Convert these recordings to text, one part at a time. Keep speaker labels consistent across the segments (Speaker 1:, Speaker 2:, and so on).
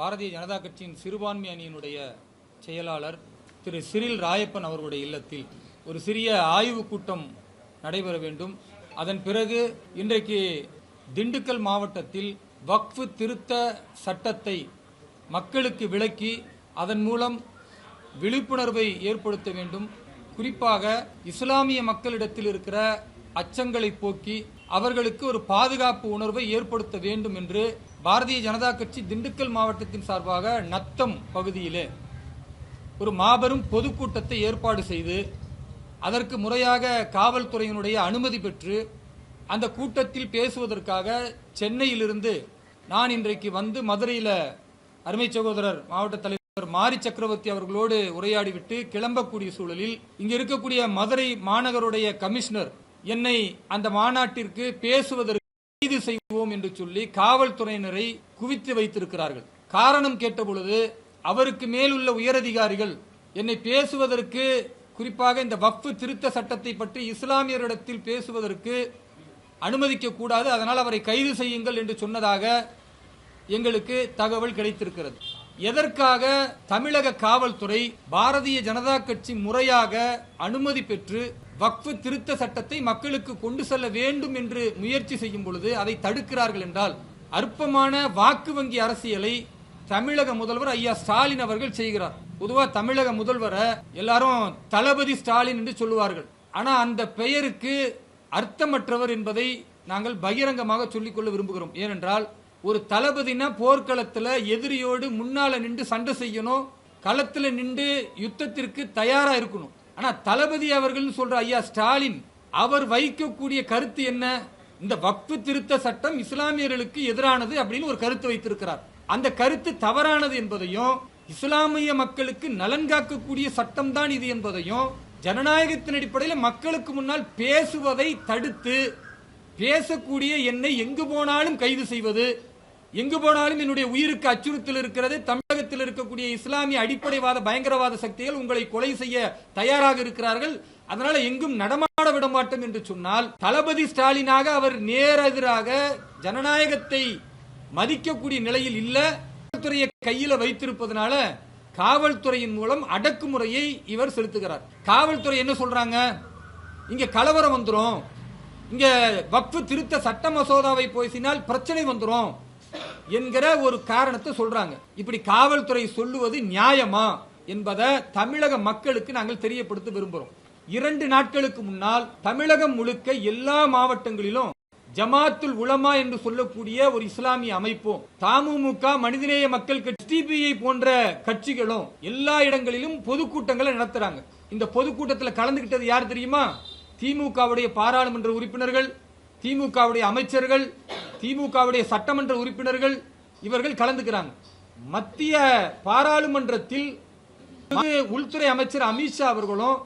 Speaker 1: பாரதிய ஜனதா கட்சியின் சிறுபான்மை அணியினுடைய செயலாளர் திரு சிறில் ராயப்பன் அவர்களுடைய இல்லத்தில் ஒரு சிறிய ஆய்வுக் கூட்டம் நடைபெற வேண்டும். அதன் பிறகு இன்றைக்கு திண்டுக்கல் மாவட்டத்தில் வக்ஃபு திருத்த சட்டத்தை மக்களுக்கு விளக்கி அதன் மூலம் விழிப்புணர்வை ஏற்படுத்த வேண்டும். குறிப்பாக இஸ்லாமிய மக்களிடத்தில் இருக்கிற அச்சங்களை போக்கி அவர்களுக்கு ஒரு பாதுகாப்பு உணர்வை ஏற்படுத்த வேண்டும் என்று பாரதிய ஜனதா கட்சி திண்டுக்கல் மாவட்டத்தின் சார்பாக நத்தம் பகுதியிலே ஒரு மாபெரும் பொதுக்கூட்டத்தை ஏற்பாடு செய்து அதற்கு முறையாக காவல்துறையினுடைய அனுமதி பெற்று அந்த கூட்டத்தில் பேசுவதற்காக சென்னையிலிருந்து நான் இன்றைக்கு வந்து மதுரையில் அருமை சகோதரர் மாவட்ட தலைவர் மாரி சக்கரவர்த்தி அவர்களோடு உரையாடிவிட்டு கிளம்பக்கூடிய சூழலில் இங்க இருக்கக்கூடிய மதுரை மாநகருடைய கமிஷனர் என்னை அந்த மாநாட்டிற்கு பேசுவதற்கு கைது செய்வோம் என்று சொல்லி காவல்துறையினரை குவித்து வைத்திருக்கிறார்கள். காரணம் கேட்டபொழுது அவருக்கு மேலுள்ள உயரதிகாரிகள் என்னை பேசுவதற்கு குறிப்பாக இந்த வக்ஃபு திருத்த சட்டத்தை பற்றி இஸ்லாமியரிடத்தில் பேசுவதற்கு அனுமதிக்க கூடாது அதனால் அவரை கைது செய்யுங்கள் என்று சொன்னதாக எங்களுக்கு தகவல் கிடைத்திருக்கிறது. எதற்காக தமிழக காவல்துறை பாரதிய ஜனதா கட்சி முறையாக அனுமதி பெற்று வக்ஃபு திருத்த சட்டத்தை மக்களுக்கு கொண்டு செல்ல வேண்டும் என்று முயற்சி செய்யும் பொழுது அதை தடுக்கிறார்கள் என்றால் அற்பமான வாக்கு வங்கி அரசியலை தமிழக முதல்வர் ஐயா ஸ்டாலின் அவர்கள் செய்கிறார். பொதுவா தமிழக முதல்வரை எல்லாரும் தளபதி ஸ்டாலின் என்று சொல்லுவார்கள். ஆனா அந்த பெயருக்கு அர்த்தமற்றவர் என்பதை நாங்கள் பகிரங்கமாக சொல்லிக்கொள்ள விரும்புகிறோம். ஏனென்றால் ஒரு தளபதினா போர்க்களத்துல எதிரியோடு முன்னால நின்று சண்டை செய்யணும் களத்துல நின்று யுத்தத்திற்கு தயாரா இருக்கணும். ஆனா தளபதி அவர்கள் சொல்ற ஐயா ஸ்டாலின் அவர் வைக்கக்கூடிய கருத்து என்ன? இந்த வக்ஃபு திருத்த சட்டம் இஸ்லாமியர்களுக்கு எதிரானது அப்படின்னு ஒரு கருத்து வைத்திருக்கிறார். அந்த கருத்து தவறானது என்பதையும் இஸ்லாமிய மக்களுக்கு நலன் காக்கக்கூடிய சட்டம் தான் இது என்பதையும் ஜனநாயகத்தின் அடிப்படையில் மக்களுக்கு முன்னால் பேசுவதை தடுத்து பேசக்கூடிய என்னை எங்கு போனாலும் கைது செய்வது எங்கு போனாலும் என்னுடைய உயிருக்கு அச்சுறுத்தல் இருக்கிறது. தமிழகத்தில் இருக்கக்கூடிய இஸ்லாமிய அடிப்படைவாத பயங்கரவாத சக்திகள் உங்களை கொலை செய்ய தயாராக இருக்கிறார்கள். அதனால எங்கும் நடமாட விட மாட்டோம் என்று சொன்னால் தளபதி ஸ்டாலினாக அவர் நேரெதிராக ஜனநாயகத்தை மதிக்கக்கூடிய நிலையில் இல்ல. காவல்துறையை கையில வைத்திருப்பதனால காவல்துறையின் மூலம் அடக்குமுறையை இவர் செலுத்துகிறார். காவல்துறை என்ன சொல்றாங்க? இங்க கலவரம் வந்துடும் இங்க வக்ஃபு திருத்த சட்ட மசோதாவை பேசினால் பிரச்சனை வந்துடும் என்கிற ஒரு காரணத்தை சொல்றாங்க. இப்படி காவல்துறை சொல்லுவது நியாயமா என்பதை தமிழக மக்களுக்கு நாங்கள் தெரியப்படுத்த விரும்புகிறோம் இரண்டு நாட்களுக்கு முன்னால் தமிழகம் முழுக்க எல்லா மாவட்டங்களிலும் ஜமாத்துல் உலமா என்று சொல்லக்கூடிய ஒரு இஸ்லாமிய அமைப்பும் தமுமுக மனிதநேய மக்கள் கட்சி டிபிஐ போன்ற கட்சிகளும் எல்லா இடங்களிலும் பொதுக்கூட்டங்களை நடத்துறாங்க. இந்த பொதுக்கூட்டத்தில் கலந்துகிட்டது யார் தெரியுமா? திமுகவுடைய பாராளுமன்ற உறுப்பினர்கள் திமுகவுடைய அமைச்சர்கள் திமுகவுடைய சட்டமன்ற உறுப்பினர்கள் இவர்கள் கலந்துக்கிறாங்க. மத்திய பாராளுமன்றத்தில் உள்துறை அமைச்சர் அமித்ஷா அவர்களும்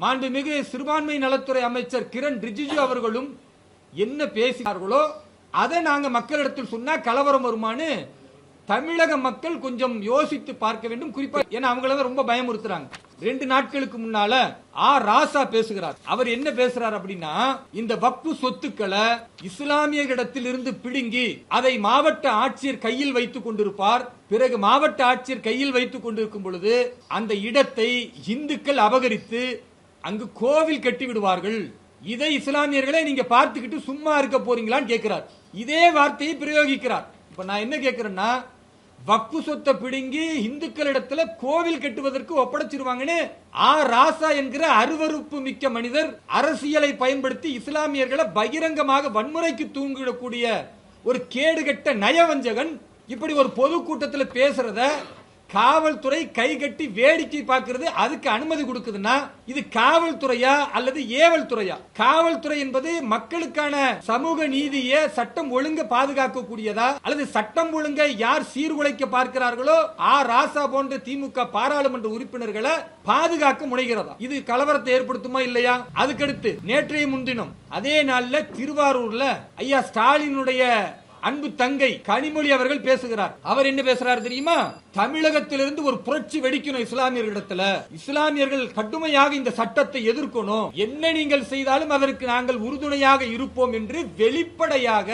Speaker 1: மாண்புமிகு சிறுபான்மை நலத்துறை அமைச்சர் கிரண் ரிஜிஜு அவர்களும் என்ன பேசினார்களோ அதை நாங்கள் மக்களிடத்தில் சொன்னால் கலவரம் வருமானு தமிழக மக்கள் கொஞ்சம் யோசித்து பார்க்க வேண்டும். குறிப்பா ஏன்னா அவங்கள தான் ரொம்ப பயமுறுத்துறாங்க. ரெண்டு நாட்களுக்கு முன்னால ஆ. ராசா பேசுகிறார். அவர் என்ன பேசுறார் அப்படின்னா இந்த வப்பு சொத்துக்களை இஸ்லாமியர்களிடத்தில் இருந்து பிடுங்கி அதை மாவட்ட ஆட்சியர் கையில் வைத்துக் கொண்டிருப்பார். பிறகு மாவட்ட ஆட்சியர் கையில் வைத்துக் கொண்டிருக்கும் பொழுது அந்த இடத்தை இந்துக்கள் அபகரித்து அங்கு கோவில் கட்டி விடுவார்கள். இதை இஸ்லாமியர்களே நீங்க பார்த்துக்கிட்டு சும்மா இருக்க போறீங்களான்னு கேட்கிறார் இதே வார்த்தையை பிரயோகிக்கிறார். இப்ப நான் என்ன கேட்கிறேன்னா வக்கு சொத்தை பிடுங்கி இந்துக்களிடத்துல கோவில் கட்டுவதற்கு ஒப்படைச்சிருவாங்கன்னு ஆ. ராசா என்கிற அருவறுப்பு மிக்க மனிதர் அரசியலை பயன்படுத்தி இஸ்லாமியர்களை பகிரங்கமாக வன்முறைக்கு தூங்கிடக்கூடிய ஒரு கேடுகட்ட நயவஞ்சகன் இப்படி ஒரு பொதுக்கூட்டத்தில் பேசுறத காவல்துறை கை கட்டி வேடிக்கை பார்க்கிறது அதுக்கு அனுமதி கொடுக்குதுன்னா இது காவல்துறையா அல்லது ஏவல் துறையா காவல்துறை என்பது மக்களுக்கான சமூக நீதியை சட்டம் ஒழுங்க பாதுகாக்கக்கூடியதா? அல்லது சட்டம் ஒழுங்க யார் சீர்குலைக்க பார்க்கிறார்களோ ஆ ராசா போன்ற திமுக பாராளுமன்ற உறுப்பினர்களை பாதுகாக்க முனைகிறதா? இது கலவரத்தை ஏற்படுத்துமா இல்லையா? அதுக்கடுத்து நேற்றைய முன்தினம் அதே நாள்ல திருவாரூர்ல ஐயா ஸ்டாலினுடைய அன்பு தங்கை கனிமொழி அவர்கள் பேசுகிறார். அவர் என்ன பேசுறாரு தெரியுமா? தமிழகத்திலிருந்து ஒரு புரட்சி வெடிக்கணும் இஸ்லாமியர்களிடத்துல. இஸ்லாமியர்கள் கடுமையாக இந்த சட்டத்தை எதிர்க்கணும். என்ன நீங்கள் செய்தாலும் அதற்கு நாங்கள் உறுதுணையாக இருப்போம் என்று வெளிப்படையாக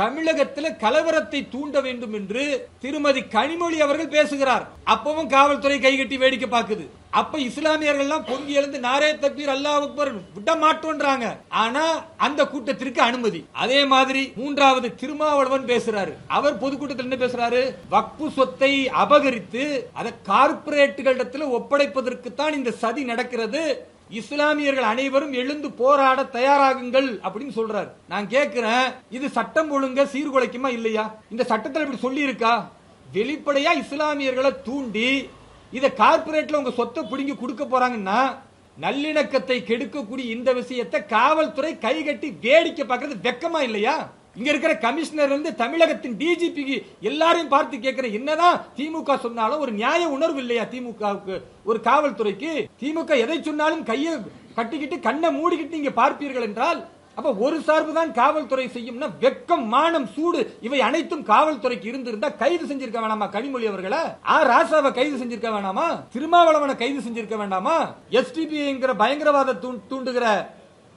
Speaker 1: தமிழகத்தில் கலவரத்தை தூண்ட வேண்டும் என்று திருமதி கனிமொழி அவர்கள் பேசுகிறார். அப்பவும் காவல்துறை கைகட்டி வேடிக்கை பார்க்குது. அப்ப இஸ்லாமியர்கள் எல்லாம் பொங்கி எழுந்து நாரே தக்பீர் அல்லாஹ் அக்பர் விட மாட்டோன்றாங்க. ஆனா அந்த கூட்டத்திற்கு அனுமதி. அதே மாதிரி மூன்றாவது திருமாவளவன் பேசுறாரு. அவர் பொதுக்கூட்டத்தில் என்ன பேசுறாரு? வக்பு சொத்தை அபகரித்து அதை கார்பரேட்டுகளிடத்தில் ஒப்படைப்பதற்கு தான் இந்த சதி நடக்கிறது. இஸ்லாமியர்கள் அனைவரும் எழுந்து போராட தயாராகுங்கள் அப்படின்னு சொல்றாரு. நான் கேட்கிறேன் இது சட்டம் ஒழுங்க சீர்குலைக்குமா இல்லையா? இந்த சட்டத்தில் இப்படி சொல்லி இருக்கா வெளிப்படையா இஸ்லாமியர்களை தூண்டி இதை கார்பரேட்ல உங்க சொத்தை பிடுங்கி கொடுக்க போறாங்கன்னா நல்லிணக்கத்தை கெடுக்கக்கூடிய இந்த விஷயத்தை காவல்துறை கைகட்டி வேடிக்கை பார்க்கறது வெக்கமா இல்லையா? இங்க இருக்கிற கமிஷனர் இருந்து தமிழகத்தின் டிஜிபிக்கு எல்லாரையும் பார்த்து கேட்கிற என்னதான் திமுக சொன்னாலும் ஒரு நியாய உணர்வு இல்லையா திமுகவுக்கு? ஒரு காவல்துறைக்கு? திமுக எதை சொன்னாலும் கையை கட்டிக்கிட்டு கண்ணை மூடிக்கிட்டு நீங்க பார்ப்பீர்கள் என்றால் அப்ப ஒரு சார்பு தான் காவல்துறை செய்யும்னா வெக்கம் மானம் சூடு இவை அனைத்தும் காவல்துறைக்கு இருந்திருந்தா கைது செஞ்சிருக்க வேணாமா கனிமொழி அவர்களை? ஆ ராசாவை கைது செஞ்சிருக்க வேணாமா? திருமாவளவனை கைது செஞ்சிருக்க வேண்டாமா? எஸ்டிபிங்கிற பயங்கரவாத தூண்- தூண்டுகிற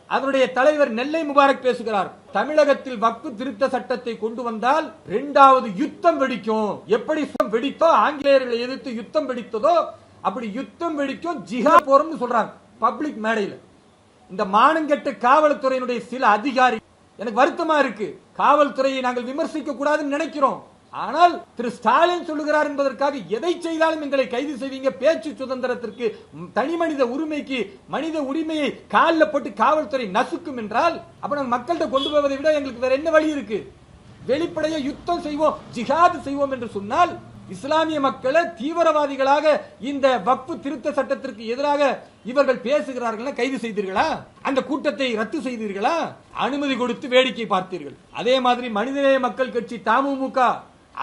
Speaker 1: அதனுடைய தலைவர் நெல்லை முபாரக் பேசுகிறார். தமிழகத்தில் வக்பு திருத்த சட்டத்தை கொண்டு வந்தால் இரண்டாவது யுத்தம் வெடிக்கும். எப்படி வெடித்தோ ஆங்கிலேயர்களை எதிர்த்து யுத்தம் வெடித்ததோ அப்படி யுத்தம் வெடிக்கும் ஜிஹாத் போறோம்னு சொல்றாங்க பப்ளிக் மேடையில். இந்த மானங்கெட்ட காவல்துறையினுடைய சில அதிகாரி எனக்கு வருத்தமா இருக்கு. காவல்துறையை நாங்கள் விமர்சிக்க கூடாதுன்னு நினைக்கிறோம். ஆனால் திரு ஸ்டாலின் சொல்லுகிறார் என்பதற்காக எதை செய்தாலும் எங்களை கைது செய்வீங்க? பேச்சு சுதந்திரத்திற்கு தனி மனித உரிமைக்கு மனித உரிமையை காலில் போட்டு காவல்துறை நசுக்கும் என்றால் அப்ப நாங்கள் மக்கள்கிட்ட கொண்டு போவதை விட எங்களுக்கு வேற என்ன வழி இருக்கு? வெளிப்படைய யுத்தம் செய்வோம் ஜிஹாது செய்வோம் என்று சொன்னால் இஸ்லாமிய மக்களை தீவிரவாதிகளாக இந்த வக்பு திருத்த சட்டத்திற்கு எதிராக இவர்கள் பேசுகிறார்கள் கைது செய்தீர்களா? அந்த கூட்டத்தை ரத்து செய்தீர்களா? அனுமதி கொடுத்து வேடிக்கை பார்த்தீர்கள். அதே மாதிரி மனிதநேய மக்கள் கட்சி தமுமுக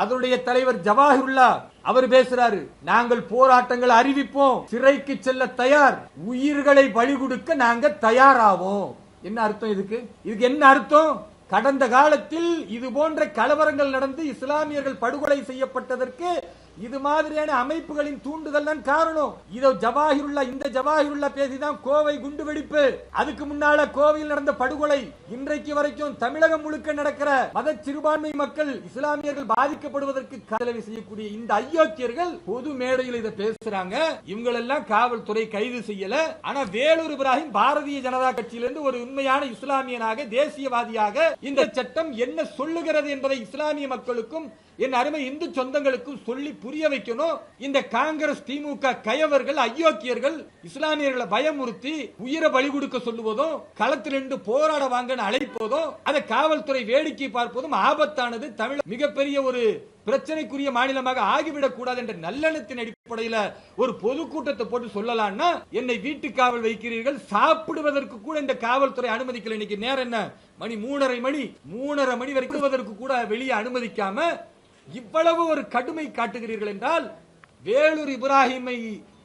Speaker 1: அதனுடைய தலைவர் ஜவாஹிருல்லா அவர் பேசுறாரு நாங்கள் போராட்டங்கள் அறிவிப்போம். சிறைக்கு செல்ல தயார். உயிர்களை பலி கொடுக்க நாங்க தயாராவோம். என்ன அர்த்தம் இதுக்கு? இதுக்கு என்ன அர்த்தம்? கடந்த காலத்தில் இது போன்ற கலவரங்கள் நடந்து இஸ்லாமியர்கள் படுகொலை செய்யப்பட்டதற்கு இது மாதிரியான அமைப்புகளின் தூண்டுதல் தான் காரணம். இதோ ஜவாஹிருல்லா இந்த ஜவாஹிருல்லா பேசிதான் கோவை குண்டு வெடிப்பு. அதுக்கு முன்னால கோவையில் நடந்த படுகொலை இன்றைக்கு வரைக்கும் தமிழகம் முழுக்க நடக்கிற மத சிறுபான்மை மக்கள் இஸ்லாமியர்கள் பாதிக்கப்படுவதற்கு கதலவி செய்யக்கூடிய இந்த அயோக்கியர்கள் பொது மேடையில் இதை பேசுறாங்க. இவங்களெல்லாம் காவல்துறை கைது செய்யல. ஆனா வேலூர் இப்ராஹிம் பாரதிய ஜனதா கட்சியிலிருந்து ஒரு உண்மையான இஸ்லாமியனாக தேசியவாதியாக இந்த சட்டம் என்ன சொல்லுகிறது என்பதை இஸ்லாமிய மக்களுக்கும் என் அருமை இந்து சொந்தங்களுக்கும் சொல்லி புரிய வைக்கணும். இந்த காங்கிரஸ் திமுக கயவர்கள் அயோக்கியர்கள் இஸ்லாமியர்களை பயமுறுத்தி உயிரை பலி கொடுக்க சொல்லுவதும் களத்திலிருந்து போராட வாங்கன்னு அழைப்பதும் அதை காவல்துறை வேடிக்கை பார்ப்பதும் ஆபத்தானது. தமிழ் மிகப்பெரிய ஒரு பிரச்சனைக்குரிய மாநிலமாக ஆகிவிடக் கூடாது என்ற நல்லெண்ணத்தின் அடிப்படையில் ஒரு பொதுக்கூட்டத்தை போட்டு சொல்லலாம்னா என்னை வீட்டு காவல் வைக்கிறீர்கள் சாப்பிடுவதற்கு கூட இந்த காவல்துறை அனுமதிக்கல. இன்னைக்கு நேரம் என்ன? மணி மூணரை மணி மூணரை மணி வரைக்கும் கூட வெளியே அனுமதிக்காம இவ்வளவு ஒரு கடுமை காட்டுகிறீர்கள் என்றால் வேலூர் இப்ராஹிமை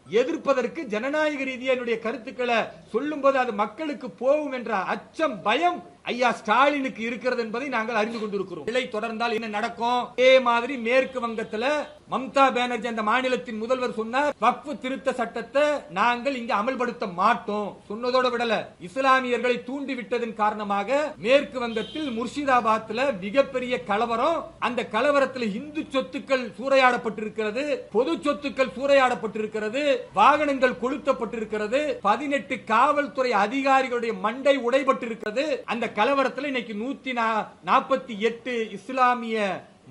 Speaker 1: எதிர்ப்பதற்கு ஜனநாயக ரீதியா என்னுடைய கருத்துக்களை சொல்லும்போது அது மக்களுக்கு போகும் என்ற அச்சம் பயம் ஐயா ஸ்டாலினுக்கு இருக்கிறது என்பதை நாங்கள் அறிந்து கொண்டிருக்கிறோம். நிலை தொடர்ந்தால் என்ன நடக்கும்? அதே மாதிரி மேற்கு வங்கத்துல மம்தா பானர்ஜி அந்த மாநிலத்தின் முதல்வர் சொன்னார் வக்ஃபு திருத்த சட்டத்தை நாங்கள் இங்கு அமல்படுத்த மாட்டோம். சொன்னதோட விடல. இஸ்லாமியர்களை தூண்டி விட்டதன் காரணமாக மேற்கு வங்கத்தில் முர்ஷிதாபாத்ல மிகப்பெரிய கலவரம். அந்த கலவரத்தில் இந்து சொத்துக்கள் சூறையாடப்பட்டிருக்கிறது பொது சொத்துக்கள் சூறையாடப்பட்டிருக்கிறது வாகனங்கள் கொளுத்தப்பட்டிருக்கிறது பதினெட்டு காவல்துறை அதிகாரிகளுடைய மண்டை உடைபட்டிருக்கிறது. அந்த கலவரத்தில் இன்னைக்கு நூத்தி நாற்பத்தி எட்டு இஸ்லாமிய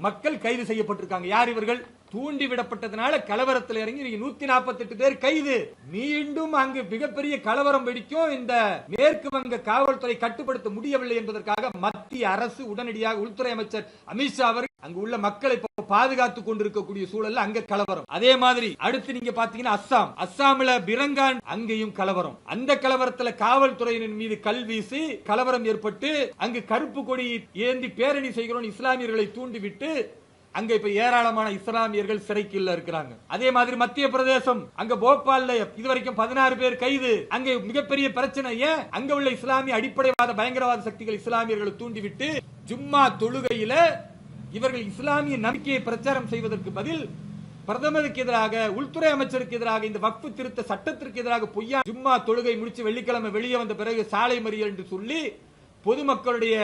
Speaker 1: மக்கள் கைது செய்யப்பட்டிருக்காங்க. யார் இவர்கள்? தூண்டி விடப்பட்டதனால கலவரத்தில் இறங்கி நூத்தி நாற்பத்தி எட்டு பேர் கைது. மீண்டும் அங்கு மிகப்பெரிய கலவரம் வெடிக்கும். இந்த மேற்கு வங்க காவல்துறை கட்டுப்படுத்த முடியவில்லை என்பதற்காக மத்திய அரசு உடனடியாக உள்துறை அமைச்சர் அமித்ஷா அவர்கள் அங்கு உள்ள மக்களை பாதுகாத்து பாதுகாத்துக் கொண்டிருக்கக்கூடிய சூழல்ல அங்க கலவரம். அதே மாதிரி அடுத்து நீங்க பாத்தீங்கன்னா அஸ்ஸாம். அஸ்ஸாம்ல பிரங்கான் அங்கேயும் கலவரம். அந்த கலவரத்துல காவல்துறையினர் மீது கல் வீசி கலவரம் ஏற்பட்டு அங்கு கருப்பு கொடி ஏந்தி பேரணி செய்கிறோம். இஸ்லாமியர்களை தூண்டிவிட்டு அங்க இப்ப ஏராளமான இஸ்லாமியர்கள் சிறைக்குள்ள இருக்கிறாங்க. அதே மாதிரி மத்திய பிரதேசம் அங்க போபால்ல இதுவரைக்கும் பதினாறு பேர் கைது. அங்க மிகப்பெரிய பிரச்சனை ஏன்? அங்க உள்ள இஸ்லாமிய அடிப்படைவாத பயங்கரவாத சக்திகள் இஸ்லாமியர்களை தூண்டிவிட்டு ஜும்மா தொழுகையில இவர்கள் இஸ்லாமிய நம்பிக்கையை பிரச்சாரம் செய்வதற்கு பதில் பிரதமருக்கு எதிராக உள்துறை அமைச்சருக்கு எதிராக இந்த வக்ஃபு திருத்த சட்டத்திற்கு எதிராக பொய்யா ஜும்மா தொழுகை முடிச்சு வெள்ளிக்கிழமை வெளியே வந்த பிறகு சாலை மறியல் என்று சொல்லி பொதுமக்களுடைய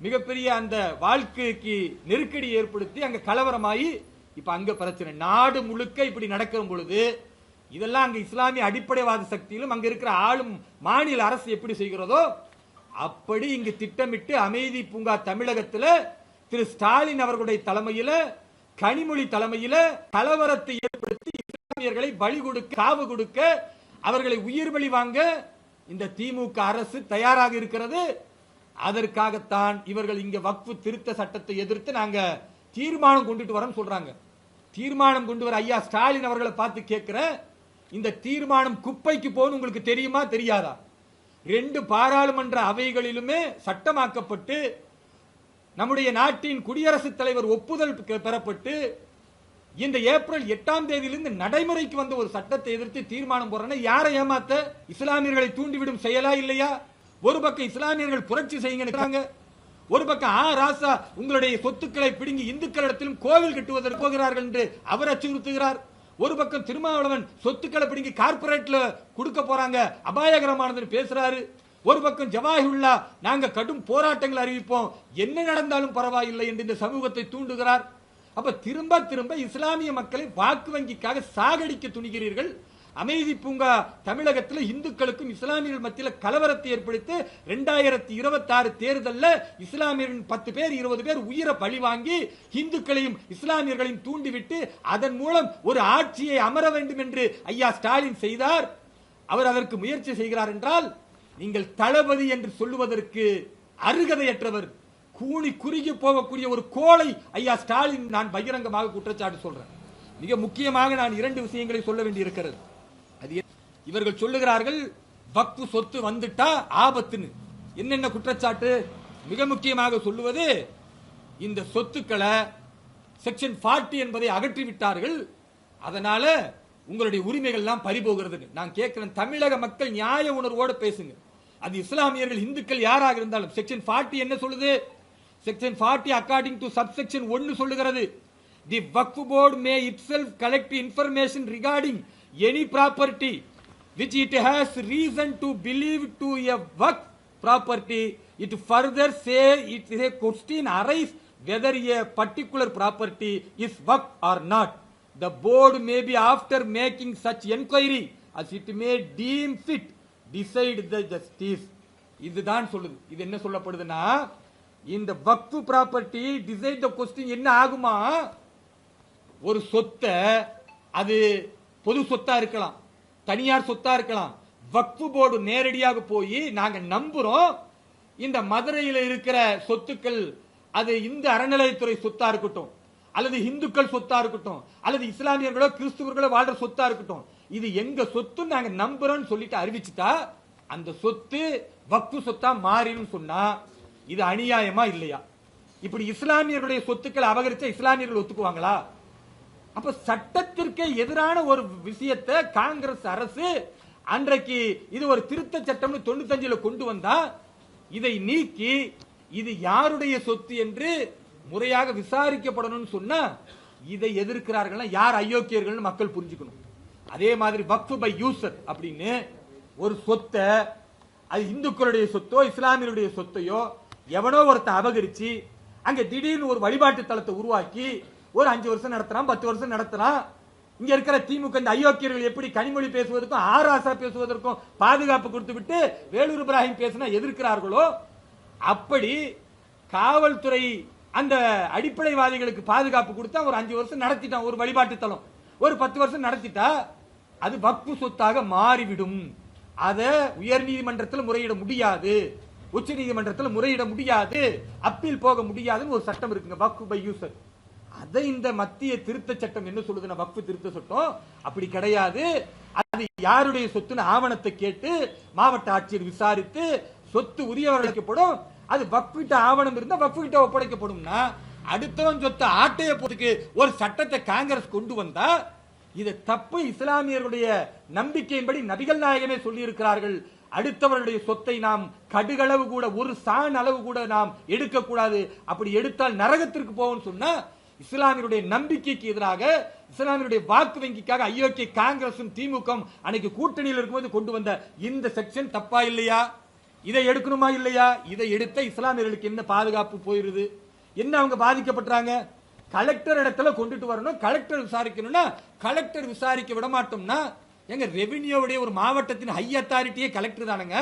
Speaker 1: மிகப்பெரிய அந்த வாழ்க்கைக்கு நெருக்கடி ஏற்படுத்தி அங்க கலவரமாயி இப்ப அங்க பிரச்சனை. நாடு முழுக்க இப்படி நடக்கும் பொழுது இதெல்லாம் அங்க இஸ்லாமிய அடிப்படைவாத சக்தியிலும் அங்க இருக்கிற ஆளும் மாநில அரசு எப்படி செய்கிறதோ அப்படி இங்கு திட்டமிட்டு அமைதி பூங்கா தமிழகத்தில் திரு ஸ்டாலின் அவர்களுடைய தலைமையில கனிமொழி தலைமையில கலவரத்தை ஏற்படுத்தி இஸ்லாமியர்களை பலி கொடுக்க காவு கொடுக்க அவர்களை உயிர் பலி வாங்க இந்த திமுக அரசு தயாராக இருக்கிறது. அதற்காகத்தான் இவர்கள் இங்க வக்ஃபு திருத்த சட்டத்தை எதிர்த்து நாங்க தீர்மானம் கொண்டுட்டு வரோம் சொல்றாங்க. தீர்மானம் கொண்டு வர ஐயா ஸ்டாலின் அவர்களை பார்த்து கேட்கிற இந்த தீர்மானம் குப்பைக்கு போகணும் உங்களுக்கு தெரியுமா தெரியாதா? ரெண்டு பாராளுமன்ற அவைகளிலுமே சட்டமாக்கப்பட்டு நம்முடைய நாட்டின் குடியரசுத் தலைவர் ஒப்புதல் பெறப்பட்டு இந்த ஏப்ரல் எட்டாம் தேதியிலிருந்து நடைமுறைக்கு வந்த ஒரு சட்டத்தை எதிர்த்து தீர்மானம் போறேன்னா யாரை ஏமாத்த? இஸ்லாமியர்களை தூண்டிவிடும் செயலா இல்லையா? ஒரு பக்கம் இஸ்லாமியர்கள் புரட்சி செய்யுங்க ஒரு பக்கம் ஆ ராசா உங்களுடைய சொத்துக்களை பிடுங்கி இந்துக்களிடத்திலும் கோவில் கட்டுவதற்கு போகிறார்கள் என்று அவர் அச்சுறுத்துகிறார். ஒரு பக்கம் திருமாவளவன் சொத்துக்களை பிடுங்கி கார்பரேட்ல கொடுக்க போறாங்க அபாயகரமானதுன்னு பேசுறாரு. ஒரு பக்கம் ஜவாஹுல்லா நாங்க கடும் போராட்டங்கள் அறிவிப்போம் என்ன நடந்தாலும் பரவாயில்லை என்று இந்த சமூகத்தை தூண்டுகிறார். அப்ப திரும்ப திரும்ப இஸ்லாமிய மக்களை வாக்கு வங்கிக்காக சாகடிக்க துணிகிறீர்கள். அமைதி பூங்கா தமிழகத்தில் இந்துக்களுக்கும் இஸ்லாமியர்கள் மத்தியில் கலவரத்தை ஏற்படுத்தி ரெண்டாயிரத்தி இருபத்தி ஆறு தேர்தலில் இஸ்லாமியர்கள் பத்து பேர் இருபது பேர் உயிரை பழி வாங்கி இந்துக்களையும் இஸ்லாமியர்களையும் தூண்டிவிட்டு அதன் மூலம் ஒரு ஆட்சியை அமர வேண்டும் என்று ஐயா ஸ்டாலின் செய்தார். அவர் அதற்கு முயற்சி செய்கிறார் என்றால் நீங்கள் தளபதி என்று சொல்லுவதற்கு அருகதையற்றவர் கூணி குறுகி போகக்கூடிய ஒரு கோளை ஐயா ஸ்டாலின் நான் பகிரங்கமாக குற்றச்சாட்டு சொல்றேன். மிக முக்கியமாக நான் இரண்டு விஷயங்களை சொல்ல வேண்டியிருக்கிறது. அது இவர்கள் சொல்லுகிறார்கள் வக்பு சொத்து வந்துட்டா ஆபத்துன்னு. என்னென்ன குற்றச்சாட்டு? மிக முக்கியமாக சொல்லுவது இந்த சொத்துக்களை செக்ஷன் 40 என்பதை அகற்றி விட்டார்கள் அதனால உங்களுடைய உரிமைகள் எல்லாம் பறிபோகிறதுன்னு. நான் கேட்கிறேன் தமிழக மக்கள் நியாய உணர்வோடு பேசுங்க. அது இஸ்லாமியர்கள் இந்துக்கள் யாராக இருந்தாலும் செக்ஷன் 40 என்ன சொல்லுது? செக்ஷன் 40 அக்கார்டிங் டு சப்செக்ஷன் ஒன்னு சொல்லுகிறது the Waqf board may itself collect information regarding any property which it has reason to believe to a work property it further say it is a question arise whether a particular property is work or not the board may be after making such enquiry as it may deem fit decide the justice இதுதான் சொல்லுது இது என்ன சொல்லப்படுதுன்னா இந்த Waqf property decide the question என்ன ஆகுமா ஒரு சொத்தை அது பொது சொத்தா இருக்கலாம் தனியார் சொத்தா இருக்கலாம். வக்ஃபு போர்டு நேரடியாக போய் நாங்க நம்புறோம். இந்த மதுரையில் இருக்கிற சொத்துக்கள் அது இந்த அறநிலையத்துறை சொத்தா இருக்கட்டும் அல்லது இந்துக்கள் சொத்தா இருக்கட்டும் அல்லது இஸ்லாமியர்களோ கிறிஸ்துவர்களோ வாழ்ற சொத்தா இருக்கட்டும். இது எங்க சொத்து நாங்க நம்புறோம்னு சொல்லிட்டு அறிவிச்சுட்டா அந்த சொத்து வக்ஃபு சொத்தா மாறிடும் சொன்னா இது அநியாயமா இல்லையா? இப்படி இஸ்லாமியர்களுடைய சொத்துக்களை அபகரிச்சா இஸ்லாமியர்கள் ஒத்துக்குவாங்களா? அப்ப சட்டத்திற்கு எதிரான ஒரு விஷயத்தை காங்கிரஸ் அரசு அன்றைக்கு இது ஒரு திருத்த சட்டம்னு தொண்ணூத்தஞ்சுல கொண்டு வந்தா இதை நீக்கி இது யாருடைய சொத்து என்று முறையாக விசாரிக்கப்படணும்னு சொன்னா இதை எதிர்க்கிறார்கள் யார் அயோக்கியர்கள் மக்கள் புரிஞ்சுக்கணும். அதே மாதிரி வக்ஃபு பை யூசர் அப்படின்னு ஒரு சொத்தை அது இந்துக்களுடைய சொத்தோ இஸ்லாமியருடைய சொத்தையோ எவனோ ஒருத்தன் அபகரிச்சு அங்க திடீர்னு ஒரு வழிபாட்டு தளத்தை உருவாக்கி ஒரு அஞ்சு வருஷம் நடத்துறான் பத்து வருஷம் நடத்துறான். இங்க இருக்கிற திமுக இந்த அயோக்கியர்கள் எப்படி கனிமொழி பேசுவதற்கும் ஆராசா பேசுவதற்கும் பாதுகாப்பு கொடுத்து விட்டு வேலூர் இப்ராஹிம் பேசினா எதிர்க்கிறார்களோ? அப்படி காவல்துறை அந்த அடிப்படைவாதிகளுக்கு பாதுகாப்பு கொடுத்தா ஒரு அஞ்சு வருஷம் நடத்திட்டான் ஒரு வழிபாட்டுத்தலம். ஒரு பத்து வருஷம் நடத்திட்டா அது வக்பு சொத்தாக மாறிவிடும். அதை உயர் நீதிமன்றத்தில் முறையிட முடியாது. உச்ச நீதிமன்றத்தில் முறையிட முடியாது. அப்பீல் போக முடியாதுன்னு ஒரு சட்டம் இருக்குங்க வக்பு பை யூசர். அதை இந்த மத்திய திருத்த சட்டம் என்ன சொல்லுதுன்னா வக்ஃபு திருத்த சட்டம்? அப்படி கிடையாது. அது யாருடைய சொத்துன்னு ஆவணத்தை கேட்டு மாவட்ட ஆட்சியர் விசாரித்து சொத்து உரியவர்களுக்கப்படும். அது வக்ஃபிட்ட ஆவணம் இருந்தா வக்ஃபு கிட்ட ஒப்படைக்கப்படும்னா அடுத்தவன் சொத்து ஆட்டைய போதுக்கு ஒரு சட்டத்தை காங்கிரஸ் கொண்டு வந்தா இது தப்பு இஸ்லாமியர்களுடைய நம்பிக்கையின்படி நபிகள் நாயகமே சொல்லி இருக்கிறார்கள் அடுத்தவர்களுடைய சொத்தை நாம் கடுகளவு கூட ஒரு சான் அளவு கூட நாம் எடுக்கக்கூடாது. அப்படி எடுத்தால் நரகத்திற்கு போவோம்னு சொன்னா இஸ்லாமியருடைய நம்பிக்கைக்கு எதிராக இஸ்லாமியருடைய வாக்கு வங்கிக்காக ஐயோக்கிய காங்கிரசும் திமுக அன்னைக்கு கூட்டணியில் இருக்கும்போது கொண்டு வந்த இந்த செக்ஷன் தப்பா இல்லையா? இதை எடுக்கணுமா இல்லையா? இதை எடுத்த இஸ்லாமியர்களுக்கு என்ன பாதுகாப்பு போயிருது? என்ன அவங்க பாதிக்கப்படுறாங்க கலெக்டர் இடத்துல கொண்டுட்டு வரணும் கலெக்டர் விசாரிக்கணும்னா கலெக்டர் விசாரிக்க விட மாட்டோம்னா எங்க ரெவென்யூவுடைய ஒரு மாவட்டத்தின் ஹை அத்தாரிட்டியே கலெக்டர் தானுங்க.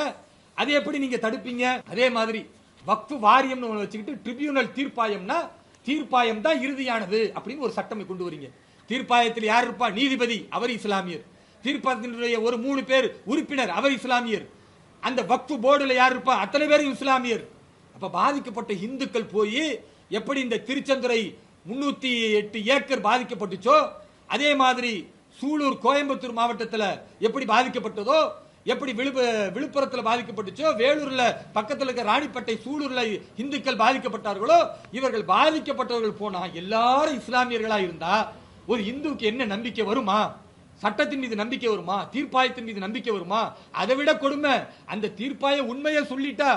Speaker 1: அதை எப்படி நீங்க தடுப்பீங்க? அதே மாதிரி வக்ஃபு வாரியம்னு ஒன்று வச்சுக்கிட்டு ட்ரிபியூனல் தீர்ப்பாயம்னா தீர்ப்பாயம் தான் இறுதியானது அப்படின்னு ஒரு சட்டம் கொண்டு வரீங்க. தீர்ப்பாயத்தில் யார் இருப்பா? நீதிபதி அவர் இஸ்லாமியர். தீர்ப்பாயத்தினுடைய ஒரு மூணு பேர் உறுப்பினர் அவர் இஸ்லாமியர். அந்த வக்ஃபு போர்டில் யார் இருப்பா? அத்தனை பேரும் இஸ்லாமியர். அப்போ பாதிக்கப்பட்ட இந்துக்கள் போய் எப்படி இந்த திருச்செந்துறை முன்னூத்தி எட்டு ஏக்கர் பாதிக்கப்பட்டுச்சோ அதே மாதிரி சூலூர் கோயம்புத்தூர் மாவட்டத்தில் எப்படி பாதிக்கப்பட்டதோ எப்படி விழுப்பு விழுப்புரத்தில் பாதிக்கப்பட்டுச்சோ வேலூர்ல பக்கத்தில் இருக்க ராணிப்பேட்டை சூலூர்ல இந்துக்கள் பாதிக்கப்பட்டார்களோ இவர்கள் பாதிக்கப்பட்டவர்கள் போனா எல்லாரும் இஸ்லாமியர்களா இருந்தா ஒரு இந்துவுக்கு என்ன நம்பிக்கை வருமா? சட்டத்தின் மீது நம்பிக்கை வருமா? தீர்ப்பாயத்தின் மீது நம்பிக்கை வருமா? அதை விட கொடுமை. அந்த தீர்ப்பாயம் உண்மையை சொல்லிட்டா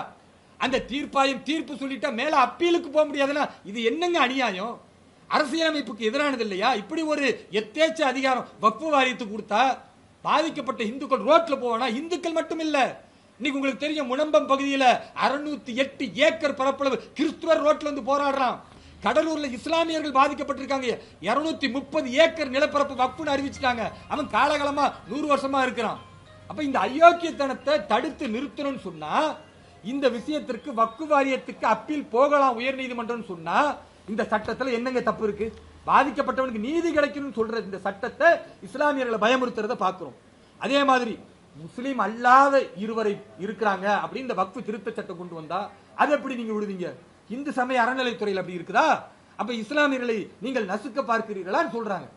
Speaker 1: அந்த தீர்ப்பாயம் தீர்ப்பு சொல்லிட்டா மேல அப்பீலுக்கு போக முடியாதுன்னா இது என்னங்க அநியாயம்? அரசியலமைப்புக்கு எதிரானது இல்லையா? இப்படி ஒரு எத்தேச்ச அதிகாரம் வக்ஃபு வாரியத்துக்கு கொடுத்தா பாதிக்கப்பட்ட இந்துக்கள் ரோட்ல போவானா? இந்துக்கள் மட்டும் இல்ல இன்னைக்கு உங்களுக்கு தெரியும் முனம்பம் பகுதியில் அறுநூத்தி எட்டு ஏக்கர் பரப்பளவு கிறிஸ்துவர் ரோட்ல வந்து போராடுறான். கடலூர்ல இஸ்லாமியர்கள் பாதிக்கப்பட்டிருக்காங்க. இருநூத்தி முப்பது ஏக்கர் நிலப்பரப்பு வப்புன்னு அறிவிச்சிட்டாங்க. அவன் காலகாலமா நூறு வருஷமா இருக்கிறான். அப்ப இந்த அயோக்கியத்தனத்தை தடுத்து நிறுத்தணும்னு சொன்னா இந்த விஷயத்திற்கு வக்கு வாரியத்துக்கு அப்பீல் போகலாம் உயர் நீதிமன்றம் சொன்னா இந்த சட்டத்தில் என்னங்க தப்பு இருக்கு? பாதிக்கப்பட்டவனுக்கு நீதி கிடைக்கணும்னு சொல்ற இந்த சட்டத்தை இஸ்லாமியர்களை பயமுறுத்துறத பாக்குறோம் அதே மாதிரி முஸ்லீம் அல்லாத இருவரை இருக்கிறாங்க அப்படின்னு இந்த வக்ஃபு திருத்த சட்டம் கொண்டு வந்தா அது எப்படி நீங்க விடுவீங்க? இந்து சமய அறநிலைத்துறையில் அப்படி இருக்குதா? அப்ப இஸ்லாமியர்களை நீங்கள் நசுக்க பார்க்கிறீர்களான்னு சொல்றாங்க.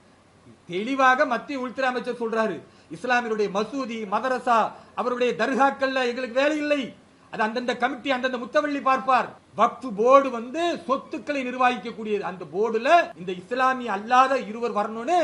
Speaker 1: தெளிவாக மத்திய உள்துறை அமைச்சர் சொல்றாரு. இஸ்லாமியருடைய மசூதி மதரசா அவருடைய தர்காக்கள்ல எங்களுக்கு வேலை இல்லை. அது அந்தந்த கமிட்டி அந்தந்த முத்தவள்ளி பார்ப்பார். வக்ஃபு போர்டு வந்து சொத்துக்களை நிர்வகிக்கக்கூடியது. அந்த போர்டுல இந்த இஸ்லாமிய அல்லாத இருவர் வரணும்னு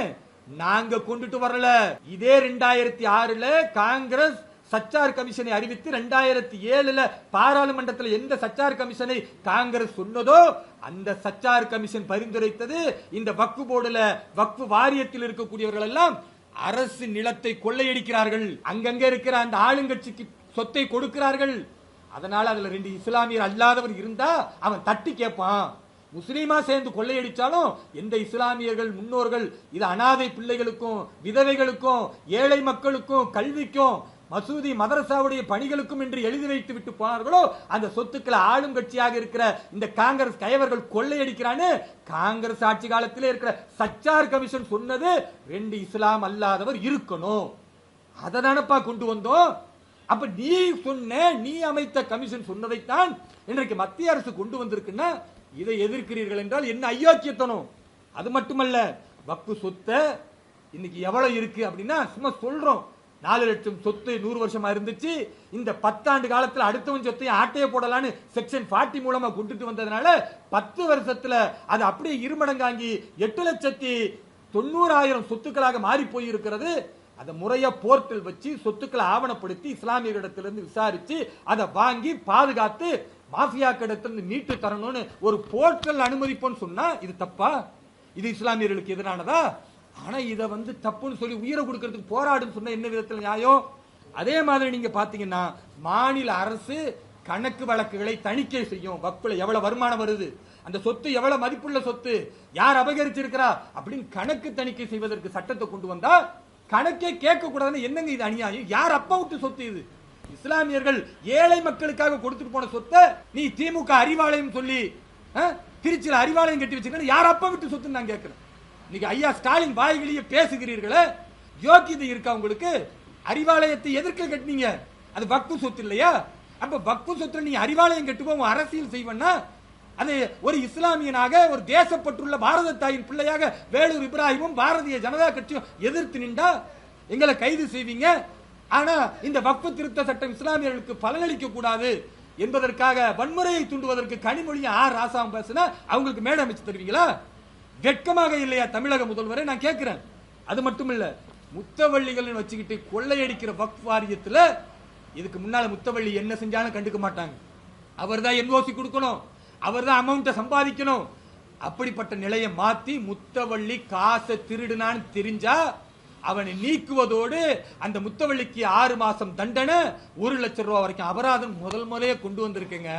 Speaker 1: நாங்க கொண்டுட்டு வரல. இதே ரெண்டாயிரத்தி ஆறுல காங்கிரஸ் சச்சார் கமிஷனை அறிவித்து ரெண்டாயிரத்தி ஏழுல பாராளுமன்றத்தில் எந்த சச்சார் கமிஷனை காங்கிரஸ் சொன்னதோ அந்த சச்சார் கமிஷன் பரிந்துரைத்தது இந்த வக்ஃபு போர்டுல வக்ஃபு வாரியத்தில் இருக்கக்கூடியவர்கள் எல்லாம் அரசு நிலத்தை கொள்ளையடிக்கிறார்கள். அங்கங்க இருக்கிற அந்த ஆளுங்கட்சிக்கு சொத்தை கொடுக்கிறார்கள். அதனால அதுல ரெண்டு இஸ்லாமியர் அல்லாதவர் இருந்தா அவன் தட்டி கேட்பான் முஸ்லீமா சேர்ந்து கொள்ளையடிச்சாலும் எந்த இஸ்லாமியர்கள் முன்னோர்கள் இது அனாதை பிள்ளைகளுக்கும் விதவைகளுக்கும் ஏழை மக்களுக்கும் கல்விக்கும் மசூதி மதரசாவுடைய பணிகளுக்கும் என்று எழுதி வைத்து விட்டு போனார்களோ அந்த சொத்துக்களை ஆளும் கட்சியாக இருக்கிற இந்த காங்கிரஸ் கயவர்கள் கொள்ளையடிக்கிறான்னு காங்கிரஸ் ஆட்சி காலத்தில் இருக்கிற சச்சார் கமிஷன் சொன்னது ரெண்டு இஸ்லாம் அல்லாதவர் இருக்கணும். அதை தானப்பா கொண்டு வந்தோம்? அப்ப நீ சொன்ன நீ அமைத்த கமிஷன் சொன்னதைத்தான் இன்றைக்கு மத்திய அரசு கொண்டு வந்திருக்குன்னா இதை எதிர்க்கிறீர்கள் என்றால் என்ன ஐயோக்கியத்தனம் அது மட்டுமல்ல வக்கு சொத்தை இன்னைக்கு எவ்வளவு இருக்கு அப்படின்னா சும்மா சொல்றோம். நாலு லட்சம் சொத்து நூறு வருஷமா இருந்துச்சு. இந்த பத்தாண்டு காலத்துல அடுத்தவன் சொத்தையும் ஆட்டையை போடலான்னு செக்ஷன் ஃபார்ட்டி மூலமா கொண்டுட்டு வந்ததுனால பத்து வருஷத்துல அது அப்படியே இருமடங்காங்கி எட்டு லட்சத்தி தொண்ணூறாயிரம் சொத்துக்களாக மாறி போயிருக்கிறது. அதை முறையாக போர்ட்டில் வச்சு சொத்துக்களை ஆவணப்படுத்தி இஸ்லாமியர்களிடத்திலிருந்து விசாரிச்சு அதை வாங்கி பாதுகாத்து மாஃபியாக்கிடத்திலிருந்து மீட்டு தரணும்னு ஒரு போர்ட்டல் அனுமதிப்போன்னு சொன்னா இது தப்பா? இது இஸ்லாமியர்களுக்கு எதிரானதா? ஆனா இதை வந்து தப்புன்னு சொல்லி உயிரை கொடுக்கறதுக்கு போராடுன்னு சொன்ன என்ன விதத்தில் நியாயம்? அதே மாதிரி நீங்க பாத்தீங்கன்னா மாநில அரசு கணக்கு வழக்குகளை தணிக்கை செய்யும். வக்குல எவ்வளவு வருமானம் வருது? அந்த சொத்து எவ்வளவு மதிப்புள்ள சொத்து? யார் அபகரிச்சிருக்கிறா? அப்படின்னு கணக்கு தணிக்கை செய்வதற்கு சட்டத்தை கொண்டு வந்தா கணக்கே கேட்க கூடாதுன்னு என்னங்க இது அநியாயம்? யார் அப்பா விட்டு சொத்து இது? இஸ்லாமியர்கள் ஏழை மக்களுக்காக கொடுத்துட்டு போன சொத்தை நீ திமுக அறிவாலயம் சொல்லி திருச்சியில் அறிவாலயம் கட்டி வச்சிருக்க யார் அப்பா விட்டு சொத்துன்னு நான் கேட்கிறேன். இன்னைக்கு ஐயா ஸ்டாலின் வாய் வெளியே பேசுகிறீர்களே யோக்கியதை இருக்கா உங்களுக்கு? அறிவாலயத்தை எதிர்க்க கட்டினீங்க? அது வக்பு சொத்து இல்லையா? அப்ப வக்பு சொத்துல நீ அறிவாலயம் கட்டுவோம் அரசியல் செய்வேன்னா அது ஒரு இஸ்லாமியனாக ஒரு தேசப்பட்டுள்ள பாரத தாயின் பிள்ளையாக வேலூர் இப்ராஹிமும் பாரதிய ஜனதா கட்சியும் எதிர்த்து நின்றா எங்களை கைது செய்வீங்க. ஆனா இந்த வக்பு திருத்த சட்டம் இஸ்லாமியர்களுக்கு பலனளிக்க கூடாது என்பதற்காக வன்முறையை தூண்டுவதற்கு கனிமொழியை ஆர் ராசாவும் பேசினா அவங்களுக்கு மேடை அமைச்சு தருவீங்களா? வெட்கமாக இல்லையா தமிழக முதல்வரை? நான் கேட்கிறேன். அது மட்டும் இல்ல முத்தவள்ளிகள்னு வச்சுக்கிட்டு கொள்ளையடிக்கிற வக்ஃப் வாரியத்தில் இதுக்கு முன்னால முத்தவள்ளி என்ன செஞ்சாலும் கண்டுக்க மாட்டாங்க. அவர் தான் என்ஓசி கொடுக்கணும். அவர் தான் அமௌண்ட்டை சம்பாதிக்கணும். அப்படிப்பட்ட நிலையை மாற்றி முத்தவள்ளி காசை திருடுனான்னு தெரிஞ்சா அவனை நீக்குவதோடு அந்த முத்தவள்ளிக்கு ஆறு மாசம் தண்டனை ஒரு லட்சம் ரூபா வரைக்கும் அபராதம் முதல் முறையே கொண்டு வந்திருக்குங்க.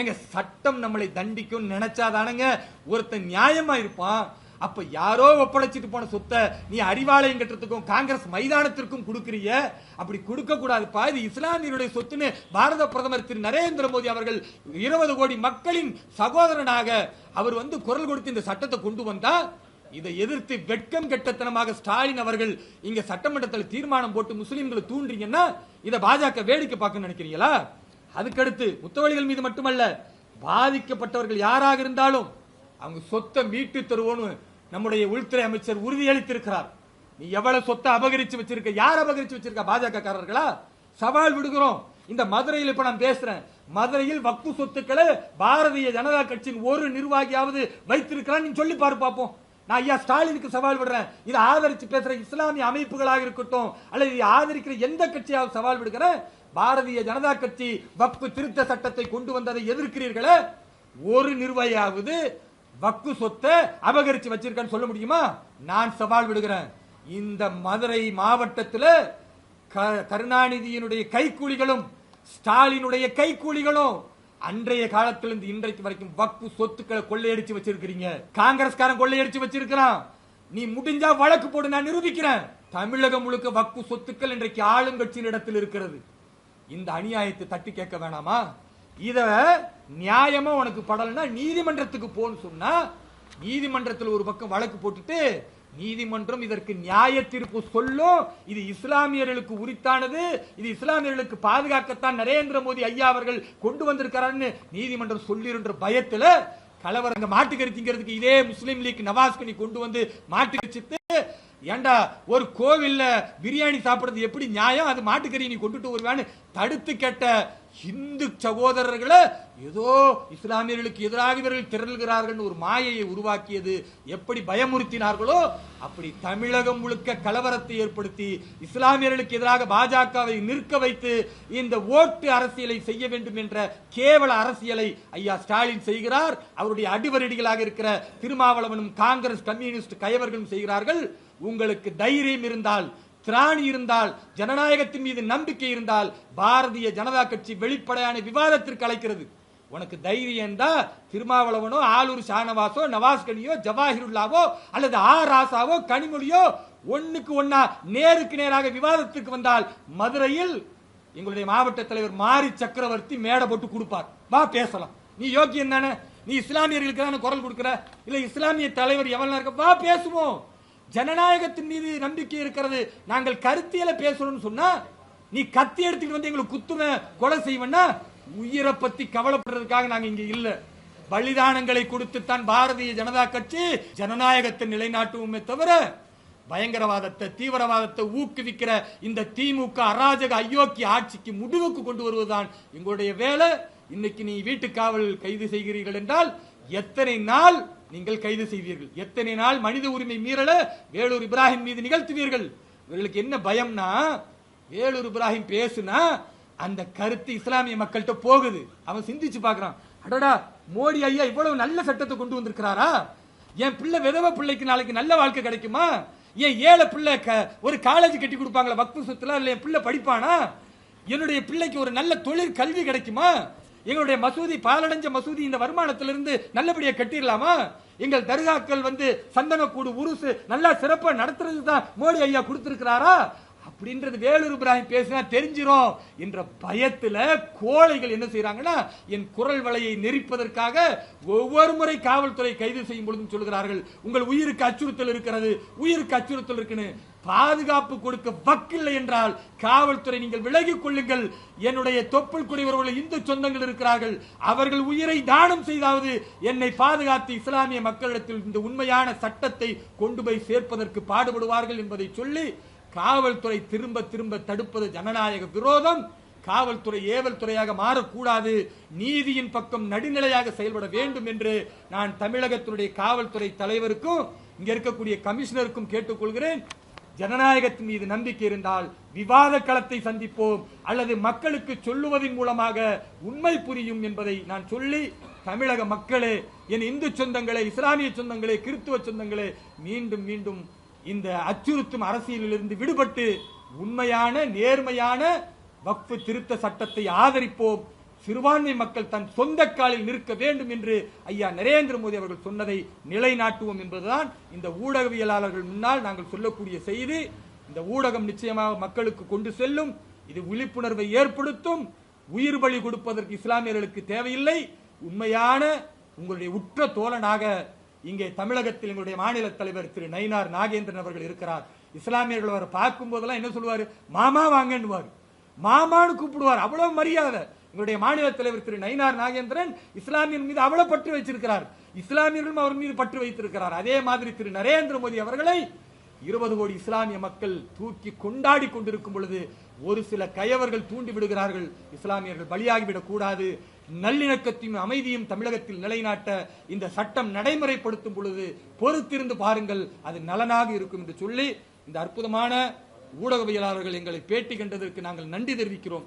Speaker 1: எங்க சட்டம் நம்மளை தண்டிக்கும் நினைச்சாதானுங்க ஒருத்தன் நியாயமா இருப்பான் அப்ப யாரோ ஒப்படைச்சிட்டு போன சொத்தை நீ அறிவாலயம் கட்டுறதுக்கும் காங்கிரஸ் மைதானத்திற்கும் கொடுக்கறிய? அப்படி கொடுக்க கூடாதுப்பா. இது இஸ்லாமியருடைய சொத்துன்னு பாரத பிரதமர் திரு நரேந்திர மோடி அவர்கள் இருபது கோடி மக்களின் சகோதரனாக அவர் வந்து குரல் கொடுத்து இந்த சட்டத்தை கொண்டு வந்தா இதை எதிர்த்து வெட்கம் கெட்டத்தனமாக ஸ்டாலின் அவர்கள் இங்க சட்டமன்றத்தில் தீர்மானம் போட்டு முஸ்லிம்களை தூண்டுறீங்கன்னா இதை பாஜக வேடிக்கை பார்க்க நினைக்கிறீங்களா? அதுக்கடுத்து முத்தவழிகள் மீது மட்டுமல்ல பாதிக்கப்பட்டவர்கள் யாராக இருந்தாலும் அவங்க சொத்தை மீட்டு தருவோன்னு நம்முடைய உள்துறை அமைச்சர் உறுதியளித்திருக்கிறார். நீ எவ்வளவு சொத்தை அபகரிச்சு வச்சிருக்க யார் அபகரிச்சு வச்சிருக்க பாஜக காரர்களா சவால் விடுகிறோம். இந்த மதுரையில் இப்ப நான் பேசுறேன். மதுரையில் வக்கு சொத்துக்களை பாரதிய ஜனதா கட்சியின் ஒரு நிர்வாகியாவது வைத்திருக்கிறான். நீ சொல்லி பாரு பார்ப்போம் நான் ஐயா ஸ்டாலினுக்கு சவால் விடுறேன். இதை ஆதரிச்சு பேசுற இஸ்லாமிய அமைப்புகளாக இருக்கட்டும் அல்லது இதை ஆதரிக்கிற எந்த கட்சியாவது சவால் விடுகிறேன் பாரதிய ஜனதா கட்சி வக்பு திருத்த சட்டத்தை கொண்டு வந்ததை எதிர்க்கிறீர்களே? ஒரு நிர்வாகியாவது வக்கு சொத்தை அபகரிச்சு வச்சிருக்கேன்னு சொல்ல முடியுமா? நான் சவால் விடுகிறேன். இந்த மதுரை மாவட்டத்தில் க- கருணாநிதியினுடைய கைக்கூலிகளும் ஸ்டாலினுடைய கைக்கூலிகளும் அன்றைய காலத்திலிருந்து இன்றைக்கு வரைக்கும் வக்பு சொத்துக்களை கொள்ளையடிச்சு வச்சிருக்கிறீங்க. காங்கிரஸ்காரன் கொள்ளையடிச்சு வச்சிருக்கிறான். நீ முடிஞ்சா வழக்கு போடு நான் நிரூபிக்கிறேன். தமிழகம் முழுக்க வக்பு சொத்துக்கள் இன்றைக்கு ஆளுங்கட்சியின் இடத்தில் இருக்கிறது. இந்த அநியாயத்தை தட்டி கேட்க வேணாமா? இத நியாயமா உனக்கு படலைன்னா நீதிமன்றத்துக்கு போன்னு சொன்னா நீதிமன்றத்தில் ஒரு பக்கம் வழக்கு போட்டுட்டு நீதிமன்றம் இதற்கு நியாய தீர்ப்பு சொல்லும். இது இஸ்லாமியர்களுக்கு உரித்தானது. இது இஸ்லாமியர்களுக்கு பாதுகாக்கத்தான் நரேந்திர மோடி ஐயா அவர்கள் கொண்டு வந்திருக்கிறான்னு நீதிமன்றம் சொல்லிருன்ற பயத்துல கலவரங்க மாட்டுக்கறி திங்கிறதுக்கு இதே முஸ்லீம் லீக் நவாஸ்கனி கொண்டு வந்து மாட்டுக்கறிச்சிட்டு ஏண்டா ஒரு கோவில்ல பிரியாணி சாப்பிடுறது எப்படி நியாயம்? அது மாட்டுக்கறி நீ கொண்டுட்டு வருவான்னு தடுத்து கேட்ட இந்து சகோதரர்களை ஏதோ இஸ்லாமியர்களுக்கு எதிராக இவர்கள் திரள்கிறார்கள் ஒரு மாயையை உருவாக்கியது எப்படி பயமுறுத்தினார்களோ அப்படி தமிழகம் முழுக்க கலவரத்தை ஏற்படுத்தி இஸ்லாமியர்களுக்கு எதிராக பாஜகவை நிற்க வைத்து இந்த ஓட்டு அரசியலை செய்ய வேண்டும் என்ற கேவல அரசியலை ஐயா ஸ்டாலின் செய்கிறார். அவருடைய அடிவரடிகளாக இருக்கிற திருமாவளவனும் காங்கிரஸ் கம்யூனிஸ்ட் கயவர்களும் செய்கிறார்கள். உங்களுக்கு தைரியம் இருந்தால் திராணி இருந்தால் ஜனநாயகத்தின் மீது நம்பிக்கை இருந்தால் பாரதிய ஜனதா கட்சி வெளிப்படையான விவாதத்திற்கு அழைக்கிறது. உனக்கு தைரியம் தான் திருமாவளவனோ ஆலூர் ஷானவாசோ நவாஸ்கனியோ ஜவாஹிருல்லாவோ அல்லது ஆ. ராசாவோ கனிமொழியோ ஒன்னுக்கு ஒன்னா நேருக்கு நேராக விவாதத்துக்கு வந்தால் மதுரையில் எங்களுடைய மாவட்ட தலைவர் மாரி சக்கரவர்த்தி மேடை போட்டு கொடுப்பார். வா பேசலாம். நீ யோக்கியம் தானே? நீ இஸ்லாமியர்களுக்கு தானே குரல் கொடுக்கிற? இல்ல இஸ்லாமிய தலைவர் எவ்வளவு இருக்க? வா பேசுவோம். ஜனநாயகத்தின் மீது நம்பிக்கை இருக்கிறது. நாங்கள் கருத்தியல பேசணும்னு சொன்னா நீ கத்தி எடுத்துட்டு வந்து எங்களுக்கு குத்துவேன் கொலை செய்வேன்னா உயிரை பத்தி கவலைப்படுறதுக்காக நாங்க இங்க இல்ல. பலிதானங்களை கொடுத்துத்தான் பாரதிய ஜனதா கட்சி ஜனநாயகத்தை நிலைநாட்டுவோமே தவிர பயங்கரவாதத்தை தீவிரவாதத்தை ஊக்குவிக்கிற இந்த திமுக அராஜக அயோக்கிய ஆட்சிக்கு முடிவுக்கு கொண்டு வருவதுதான் எங்களுடைய வேலை. இன்னைக்கு நீ வீட்டு காவல் கைது செய்கிறீர்கள் என்றால் எத்தனை நாள் நீங்கள் கைது செய்வீர்கள். எத்தனை நாள் மனித உரிமை மீறல வேலூர் இப்ராஹிம் மீது நிகழ்த்துவீர்கள்? இவர்களுக்கு என்ன பயம்னா வேலூர் இப்ராஹிம் பேசுனா அந்த கருத்து இஸ்லாமிய மக்கள்கிட்ட போகுது. அவன் சிந்திச்சு பார்க்கறான். அடடா மோடி ஐயா இவ்வளவு நல்ல சட்டத்தை கொண்டு வந்திருக்கிறாரா? என் பிள்ளை விதவ பிள்ளைக்கு நாளைக்கு நல்ல வாழ்க்கை கிடைக்குமா? என் ஏழை பிள்ளை க- ஒரு காலேஜ் கட்டி கொடுப்பாங்களா வக்ஃபு சொத்துல இல்ல என் பிள்ளை படிப்பானா? என்னுடைய பிள்ளைக்கு ஒரு நல்ல தொழில் கல்வி கிடைக்குமா? எங்களுடைய மசூதி பாலடைஞ்ச மசூதி இந்த வருமானத்திலிருந்து நல்லபடியா கட்டிடலாமா? எங்கள் தர்காக்கள் வந்து சந்தனக்கூடு உருசு நல்லா சிறப்பா நடத்துறது தான் மோடி ஐயா கொடுத்திருக்கிறாரா? அப்படின்றது வேலூர் இப்ராஹிம் பேசினா தெரிஞ்சிரும் என்ற பயத்துல கோழைகள் என்ன செய்யறாங்கன்னா என் குரல் வலையை நெரிப்பதற்காக ஒவ்வொரு முறை காவல்துறை கைது செய்யும் பொழுதும் சொல்கிறார்கள் உங்கள் உயிருக்கு அச்சுறுத்தல் இருக்கிறது உயிருக்கு அச்சுறுத்தல் இருக்குன்னு. பாதுகாப்பு கொடுக்க வக்கில்லை என்றால் காவல்துறை நீங்கள் விலகிக் கொள்ளுங்கள். என்னுடைய தொப்புள் குடிவர்கள் இந்து சொந்தங்கள் இருக்கிறார்கள். அவர்கள் உயிரை தானம் செய்தாவது என்னை பாதுகாத்து இஸ்லாமிய மக்களிடத்தில் இந்த உண்மையான சட்டத்தை கொண்டு போய் சேர்ப்பதற்கு பாடுபடுவார்கள் என்பதை சொல்லி காவல்துறை திரும்ப திரும்ப தடுப்பது ஜனநாயக விரோதம். காவல்துறை ஏவல் துறையாக மாறக்கூடாது. நீதியின் பக்கம் நடுநிலையாக செயல்பட வேண்டும் என்று நான் தமிழகத்தினுடைய காவல்துறை தலைவருக்கும் இங்கே இருக்கக்கூடிய கமிஷனருக்கும் கேட்டுக்கொள்கிறேன். ஜனநாயகத்தின் மீது நம்பிக்கை இருந்தால் விவாத களத்தை சந்திப்போம் அல்லது மக்களுக்கு சொல்லுவதன் மூலமாக உண்மை புரியும் என்பதை நான் சொல்லி தமிழக மக்களே என் இந்து சொந்தங்களே இஸ்லாமிய சொந்தங்களே கிறித்துவ சொந்தங்களே மீண்டும் மீண்டும் இந்த அச்சுறுத்தும் அரசியலிலிருந்து விடுபட்டு உண்மையான நேர்மையான வக்ஃபு திருத்த சட்டத்தை ஆதரிப்போம். சிறுபான்மை மக்கள் தன் சொந்த காலில் நிற்க வேண்டும் என்று ஐயா நரேந்திர மோடி அவர்கள் சொன்னதை நிலைநாட்டுவோம் என்பதுதான் இந்த ஊடகவியலாளர்கள் முன்னால் நாங்கள் சொல்லக்கூடிய செய்தி. இந்த ஊடகம் நிச்சயமாக மக்களுக்கு கொண்டு செல்லும். இது விழிப்புணர்வை ஏற்படுத்தும். உயிர் பலி கொடுப்பதற்கு இஸ்லாமியர்களுக்கு தேவையில்லை. உண்மையான உங்களுடைய உற்ற தோழனாக இங்கே தமிழகத்தில் எங்களுடைய மாநில தலைவர் திரு நயினார் நாகேந்திரன் அவர்கள் இருக்கிறார். இஸ்லாமியர்கள் அவரை பார்க்கும் போதெல்லாம் என்ன சொல்லுவார்? மாமா வாங்கன்னுவார். மாமான்னு கூப்பிடுவார். அவ்வளவு மரியாதை. இவருடைய மாநில தலைவர் திரு நயினார் நாகேந்திரன் இஸ்லாமியர் மீது அவ்வளவு பற்று வைத்திருக்கிறார். இஸ்லாமியர்களும் அவர் மீது பற்று வைத்திருக்கிறார். அதே மாதிரி திரு நரேந்திர மோடி அவர்களை இருபது கோடி இஸ்லாமிய மக்கள் தூக்கி கொண்டாடி கொண்டிருக்கும் பொழுது ஒரு சில கயவர்கள் தூண்டி விடுகிறார்கள். இஸ்லாமியர்கள் பலியாகிவிடக் கூடாது. நல்லிணக்கத்தையும் அமைதியும் தமிழகத்தில் நிலைநாட்ட இந்த சட்டம் நடைமுறைப்படுத்தும் பொழுது பொறுத்திருந்து பாருங்கள். அது நலனாக இருக்கும் என்று சொல்லி இந்த அற்புதமான ஊடகவியலாளர்கள் எங்களை பேட்டி கண்டதற்கு நாங்கள் நன்றி தெரிவிக்கிறோம்.